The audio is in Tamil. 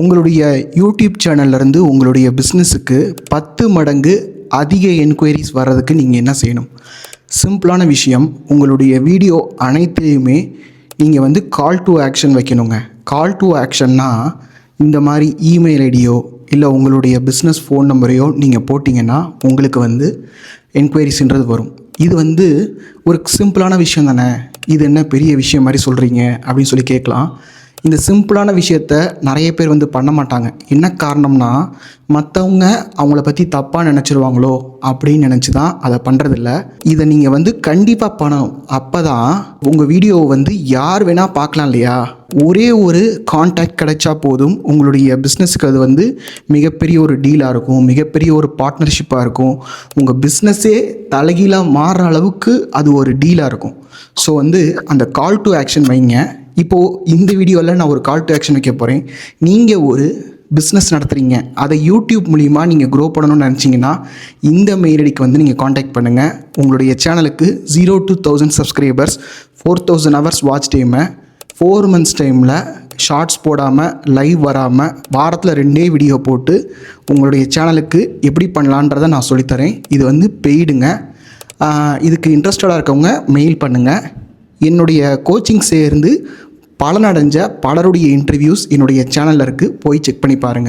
உங்களுடைய யூடியூப் சேனல்லேருந்து உங்களுடைய பிஸ்னஸுக்கு பத்து மடங்கு அதிக என்கொயரிஸ் வர்றதுக்கு நீங்கள் என்ன செய்யணும்? சிம்பிளான விஷயம் உங்களுடைய வீடியோ அனைத்தையுமே நீங்கள் வந்து கால் டு ஆக்ஷன் வைக்கணுங்க. கால் டு ஆக்ஷன்னா இந்த மாதிரி இமெயில் ஐடியோ இல்லை உங்களுடைய பிஸ்னஸ் ஃபோன் நம்பரையோ நீங்கள் போட்டிங்கன்னா உங்களுக்கு வந்து என்கொயரிஸ்ன்றது வரும். இது வந்து ஒரு சிம்பிளான விஷயம் தானே? இது என்ன பெரிய விஷயம் மாதிரி சொல்கிறீங்க அப்படின்னு சொல்லி கேட்கலாம். இந்த சிம்பிளான விஷயத்த நிறைய பேர் வந்து பண்ண மாட்டாங்க. என்ன காரணம்னா மற்றவங்க அவங்கள பற்றி தப்பாக நினச்சிருவாங்களோ அப்படின்னு நினச்சி தான் அதை பண்ணுறதில்ல இதை நீங்கள் வந்து கண்டிப்பாக பண்ணணும். அப்போ தான் உங்கள் வீடியோவை வந்து யார் வேணால் பார்க்கலாம் இல்லையா? ஒரே ஒரு காண்டாக்ட் கிடைச்சா போதும் உங்களுடைய பிஸ்னஸுக்கு அது வந்து மிகப்பெரிய ஒரு டீலாக இருக்கும். மிகப்பெரிய ஒரு பார்ட்னர்ஷிப்பாக இருக்கும். உங்கள் பிஸ்னஸே தலைகீழாக மாறுற அளவுக்கு அது ஒரு டீலாக இருக்கும். ஸோ வந்து அந்த கால் டு ஆக்ஷன் வைங்க. இப்போது இந்த வீடியோவில் நான் ஒரு கால் டு ஆக்ஷன் வைக்க போகிறேன் நீங்கள் ஒரு பிஸ்னஸ் நடத்துகிறீங்க அதை யூடியூப் மூலிமா நீங்கள் க்ரோ பண்ணணும்னு நினச்சிங்கன்னா இந்த மெயில் ஐடிக்கு வந்து நீங்கள் காண்டாக்ட் பண்ணுங்கள் உங்களுடைய சேனலுக்கு zero two thousand subscribers four thousand hours watch டைமை ஃபோர் மந்த்ஸ் டைமில் ஷார்ட்ஸ் போடாமல் லைவ் வராமல் வாரத்தில் ரெண்டே வீடியோ போட்டு உங்களுடைய சேனலுக்கு எப்படி பண்ணலான்றதை நான் சொல்லித்தரேன். இது வந்து பெய்டுங்க இதுக்கு இன்ட்ரெஸ்டடாக இருக்கவங்க மெயில் பண்ணுங்கள் என்னுடைய கோச்சிங் சேர்ந்து பலனடைஞ்ச பலருடைய இன்டர்வியூஸ் என்னுடைய சேனலில் இருக்குது போய் செக் பண்ணி பாருங்கள்